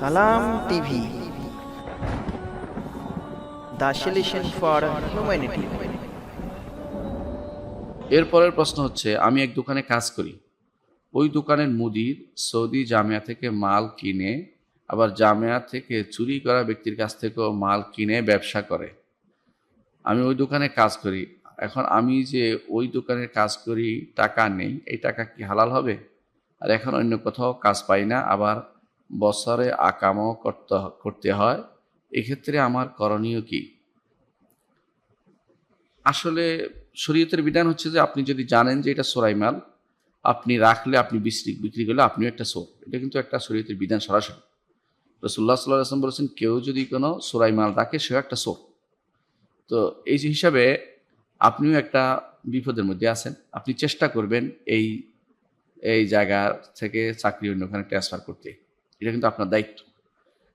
সালাম TV. For humanity. এরপরের প্রশ্ন হচ্ছে, আমি এক দোকানে কাজ করি। ওই দোকানের মুদির সৌদি জামিয়া থেকে মাল কিনে, আবার জামিয়া থেকে চুরি করা ব্যক্তির কাছ থেকেও মাল কিনে ব্যবসা করে। আমি ওই দোকানে কাজ করি। এখন আমি যে ওই দোকানের কাজ করি, টাকা নেই, এই টাকা কি হালাল হবে? আর এখন অন্য কোথাও কাজ পাই না, আবার বছরে আকামও করতে করতে হয়। এক্ষেত্রে আমার করণীয় কি? আসলে শরীয়তের বিধান হচ্ছে যে, আপনি যদি জানেন যে এটা সোরাই মাল, আপনি রাখলে, আপনি বিক্রি বিক্রি করলে আপনিও একটা সোর। এটা কিন্তু একটা শরীয়তের বিধান সরাসরি। রসুল্লাহ সাল্লাহ আসলাম বলেছেন, কেউ যদি কোনো সোরাই মাল রাখে, সেও একটা সোর। তো এই হিসাবে আপনিও একটা বিপদের মধ্যে আছেন। আপনি চেষ্টা করবেন এই এই জায়গা থেকে চাকরি অন্যখানে ট্রান্সফার করতে। এটা কিন্তু আপনার দায়িত্ব।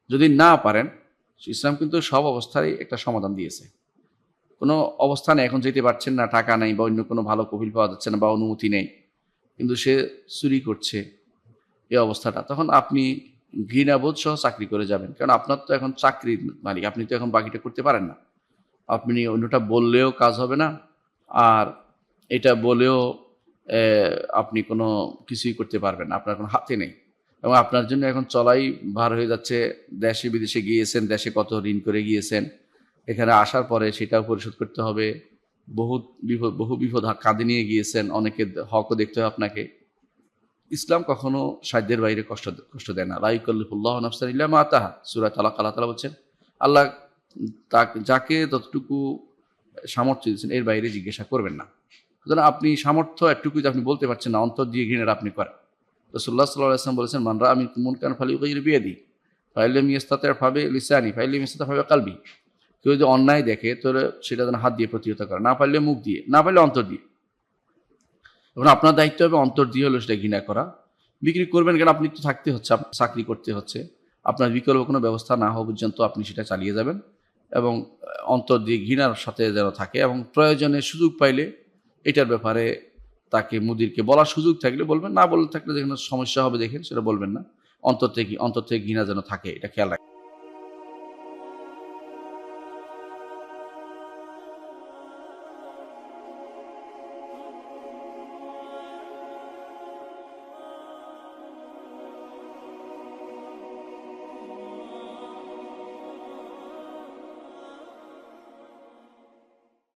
যদি না পারেন, ইসলাম কিন্তু সব অবস্থায় একটা সমাধান দিয়েছে। কোনো অবস্থানে এখন যেতে পারছেন না, টাকা নেই বা অন্য কোনো ভালো কপিল পাওয়া যাচ্ছে না বা অনুমতি নেই, কিন্তু সে চুরি করছে এই অবস্থাটা, তখন আপনি ঘৃণাবোধ সহ চাকরি করে যাবেন। কারণ আপনার তো এখন চাকরির মালিক, আপনি তো এখন বাকিটা করতে পারেন না। আপনি অন্যটা বললেও কাজ হবে না, আর এটা বলেও আপনি কোনো কিছুই করতে পারবেন আপনার কোনো হাতে নেই। এবং আপনার জন্য এখন চলাই ভার হয়ে যাচ্ছে। দেশে, বিদেশে গিয়েছেন, দেশে কত ঋণ করে গিয়েছেন। এখানে আসার পরে সেটাও পরিশোধ করতে হবে। বহু বিপদ বহু বিপদ কাঁধে নিয়ে গিয়েছেন। অনেকে হকও দেখতে হবে আপনাকে। ইসলাম কখনো সাধ্যের বাইরে কষ্ট কষ্ট দেয় না। লাইকল্লাহ নফসান ইল্লা মা তাহা সুরাত আল্লাহ আল্লাহ তালা বলছেন, আল্লাহ তাকে, যাকে ততটুকু সামর্থ্য দিয়েছেন, এর বাইরে জিজ্ঞাসা করবেন না। সুতরাং আপনি সামর্থ্য একটুকুই যে আপনি বলতে পারছেন না, অন্তর দিয়ে ঘৃণার আপনি করেন। রসুল্লাহ সাল্লাহ বলেছেন মানরা আমি মন কান ফালি উকাইর বিয়ে দিই ফাইলে মিয়াস্তাতে ভাবে লিসানি ফাইলে মিয়াস্তাতে ভাবে কালবি। কেউ যদি অন্যায় দেখে তাহলে সেটা যেন হাত দিয়ে প্রতিহত করে, না পারলে মুখ দিয়ে, না পারলে অন্তর দিয়ে। এখন আপনার দায়িত্ব হবে অন্তর দিয়ে হলো সেটা ঘৃণা করা। বিক্রি করবেন কেন? আপনি তো থাকতে হচ্ছে চাকরি করতে হচ্ছে। আপনার বিকল্প কোনো ব্যবস্থা না হওয়া পর্যন্ত আপনি সেটা চালিয়ে যাবেন এবং, অন্তর দিয়ে ঘৃণার সাথে যেন থাকে এবং প্রয়োজনে সুযোগ পাইলে এটার ব্যাপারে তাকে মুদিরকে বলার সুযোগ থাকলে বলবেন, না বলে থাকলে যেখানে সমস্যা হবে দেখেন, সেটা বলবেন না। অন্তর থেকে অন্তর থেকে ঘৃণা যেন থাকে, এটা খেয়াল রাখবেন।